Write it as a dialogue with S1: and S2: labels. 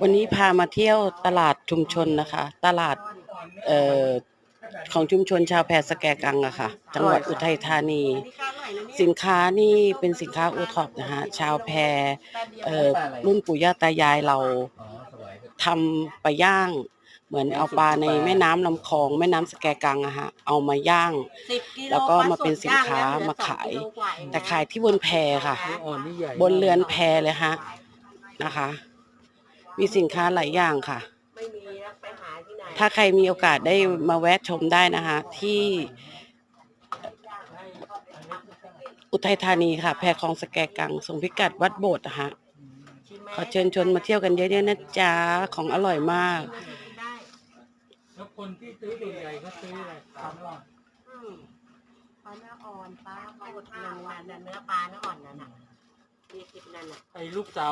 S1: วันนี้พามาเที่ยวตลาดชุมชนนะคะ ตลาดเอ่อของชุมชนชาวแพสแกกังอะค่ะ จังหวัดอุทัยธานี สินค้านี่เป็นสินค้าโอท็อปนะฮะชาวแพเอ่อรุ่นปู่ย่าตายายเรา
S2: อ๋อสบาย
S1: ทำปลาย่าง เหมือนเอาปลาในแม่น้ำลำคลองแม่น้ำสแกกังอะฮะเอามาย่าง แล้วก็มาเป็นสินค้ามาขาย แต่ขายที่บนแพค่ะ
S2: นี่อ่อนนี่ใหญ่
S1: บนเรือนแพเลยฮะนะคะ มีสินค้าหลายอย่างค่ะ
S3: ไม่มีแล้วไปหาที่ไหน
S1: ถ้าใครมีโอกาสได้มาแวะชมได้นะคะ ที่อุทัยธานีค่ะ แพคลองสแกกังส่งพิกัดวัดโบสถ์นะคะ
S3: ชิมไหม
S1: ขอเชิญชวนมาเที่ยวกันเยอะๆนะจ๊ะของอร่อยมาก
S3: ได้
S2: แล้วคนที่ซื้อส่วนใหญ่เขาซื้ออะไรทำอ่อน
S3: อืมปลาเนื้ออ่อนปลาหมดนั่นน่ะเนื้อปลาเนื้ออ่อนนั่นน่ะมีสิบนั่นน่ะ
S2: ไอ้ลูกสาว